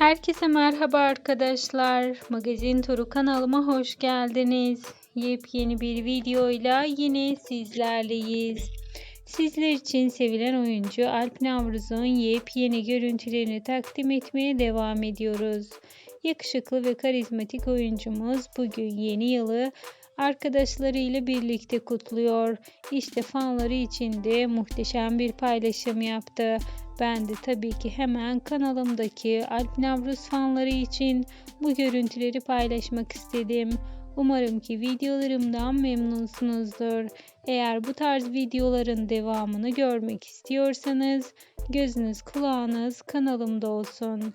Herkese merhaba arkadaşlar. Magazin Turu kanalıma hoş geldiniz. Yepyeni bir videoyla yine sizlerleyiz. Sizler için sevilen oyuncu Alp Navruz'un yepyeni görüntülerini takdim etmeye devam ediyoruz. Yakışıklı ve karizmatik oyuncumuz bugün yeni yılı arkadaşlarıyla birlikte kutluyor. İşte fanları için de muhteşem bir paylaşım yaptı. Ben de tabii ki hemen kanalımdaki Alp Navruz fanları için bu görüntüleri paylaşmak istedim. Umarım ki videolarımdan memnunsunuzdur. Eğer bu tarz videoların devamını görmek istiyorsanız gözünüz kulağınız kanalımda olsun.